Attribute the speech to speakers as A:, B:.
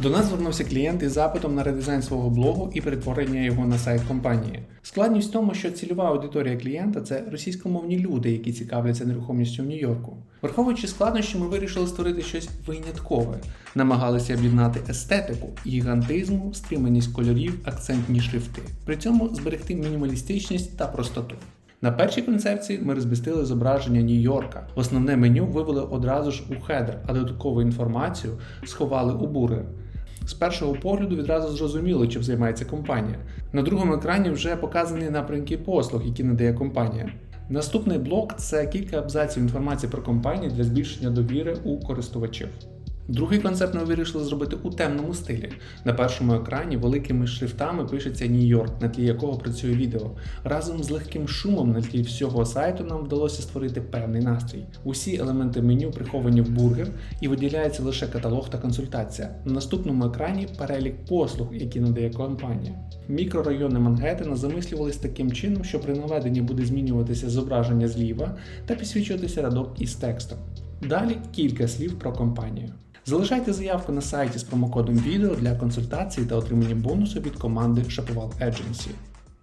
A: До нас звернувся клієнт із запитом на редизайн свого блогу і перетворення його на сайт компанії. Складність в тому, що цільова аудиторія клієнта це російськомовні люди, які цікавляться нерухомістю в Нью-Йорку. Враховуючи складнощі, ми вирішили створити щось виняткове, намагалися об'єднати естетику, гігантизму, стриманість кольорів, акцентні шрифти. При цьому зберегти мінімалістичність та простоту. На першій концепції ми розмістили зображення Нью-Йорка. Основне меню вивели одразу ж у хедер, а додаткову інформацію сховали у бургер. З першого погляду відразу зрозуміло, чим займається компанія. На другому екрані вже показані напрямки послуг, які надає компанія. Наступний блок це кілька абзаців інформації про компанію для збільшення довіри у користувачів. Другий концепт ми вирішили зробити у темному стилі. На першому екрані великими шрифтами пишеться Нью-Йорк, на тлі якого працює відео. Разом з легким шумом на тлі всього сайту нам вдалося створити певний настрій. Усі елементи меню приховані в бургер і виділяється лише каталог та консультація. На наступному екрані перелік послуг, які надає компанія. Мікрорайони Мангеттена замислювались таким чином, що при наведенні буде змінюватися зображення зліва та підсвічуватися рядок із текстом. Далі кілька слів про компанію. Залишайте заявку на сайті з промокодом відео для консультації та отримання бонусу від команди Шаповал Agency.